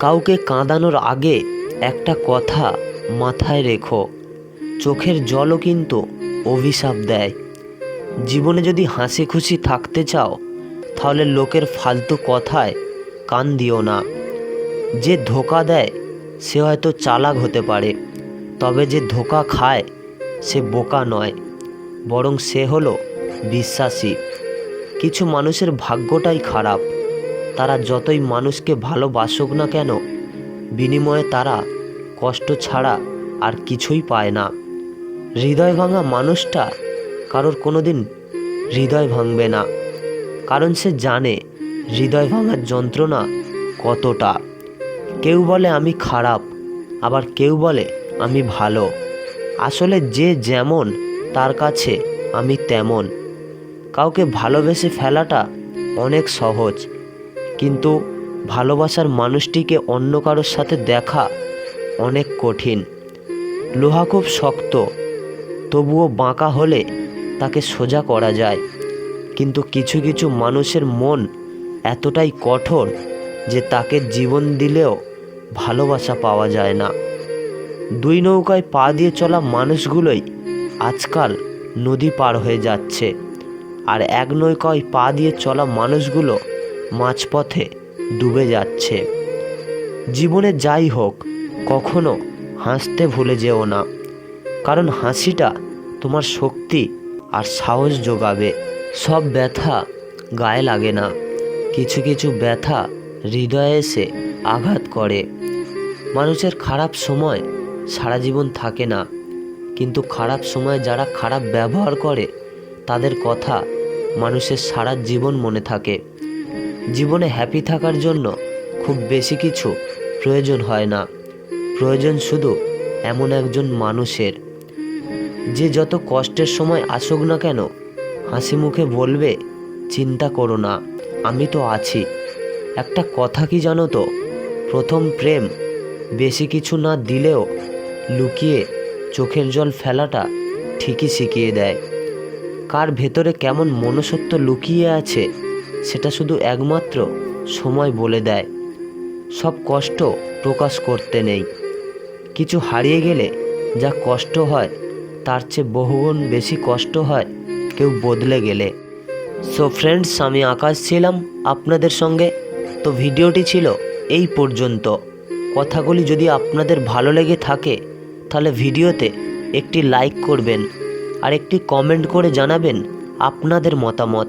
কাউকে কাঁদানোর আগে একটা কথা মাথায় রেখো। চোখের জলও কিন্তু অভিশাপ দেয়। জীবনে যদি হাসি খুশি থাকতে চাও, তাহলে লোকের ফালতু কথায় কান দিও না। যে ধোকা দেয়, সে হয়তো চালাক হতে পারে। তবে যে ধোকা খায়, সে বোকা নয়। বরং সে হলো বিশ্বাসী। কিছু মানুষের ভাগ্যটাই খারাপ। তারা যতই মানুষকে ভালোবাসুক না কেন, বিনিময়ে তারা কষ্ট ছাড়া আর কিছুই পায় না। হৃদয় ভাঙা মানুষটা কারোর কোনো দিন হৃদয় ভাঙবে না, কারণ সে জানে হৃদয় ভাঙার যন্ত্রণা কতটা। কেউ বলে আমি খারাপ, আবার কেউ বলে আমি ভালো। আসলে যে যেমন, তার কাছে আমি তেমন। কাউকে ভালোবেসে ফেলাটা অনেক সহজ। কিন্তু ভালোবাসার মানুষটিকে অন্য কারোর সাথে দেখা অনেক কঠিন। লোহা খুব শক্ত, তবুও বাঁকা হলে তাকে সোজা করা যায়। কিন্তু কিছু কিছু মানুষের মন এতটাই কঠোর যে তাকে জীবন দিলেও ভালোবাসা পাওয়া যায় না। দুই নৌকায় পা দিয়ে চলা মানুষগুলোই আজকাল নদী পার হয়ে যাচ্ছে, আর এক নৌকায় পা দিয়ে চলা মানুষগুলো মাঝপথে ডুবে যাচ্ছে। জীবনে যাই হোক, কখনো হাসতে ভুলে যেও না, কারণ হাসিটা তোমার শক্তি আর সাহস যোগাবে। সব ব্যথা গায়ে লাগে না, কিছু কিছু ব্যথা হৃদয়ে এসে আঘাত করে। মানুষের খারাপ সময় সারা জীবন থাকে না, কিন্তু খারাপ সময় যারা খারাপ ব্যবহার করে, তাদের কথা মানুষের সারা জীবন মনে থাকে। জীবনে হ্যাপি থাকার জন্য খুব বেশি কিছু প্রয়োজন হয় না। প্রয়োজন শুধু এমন একজন মানুষের। যে যত কষ্টের সময় আসুক না কেন, হাসি মুখে বলবে, চিন্তা করো না, আমি তো আছি। একটা কথা কি জানো তো? প্রথম প্রেম বেশি কিছু না দিলেও লুকিয়ে চোখের জল ফেলাটা ঠিকই শিখিয়ে দেয়। কার ভেতরে কেমন মনুষ্যত্ব লুকিয়ে আছে সেটা শুধু একমাত্র সময় বলে দেয়। সব কষ্ট প্রকাশ করতে নেই। কিছু হারিয়ে গেলে যা কষ্ট হয়, তার চেয়ে বহুগুণ বেশি কষ্ট হয় কেউ বদলে গেলে। সো ফ্রেন্ডস আমি আকাশ ছিলাম আপনাদের সঙ্গে। তো ভিডিওটি ছিল এই পর্যন্ত। কথাগুলি যদি আপনাদের ভালো লেগে থাকে, তাহলে ভিডিওতে একটি লাইক করবেন। আর একটি কমেন্ট করে জানাবেন আপনাদের মতামত।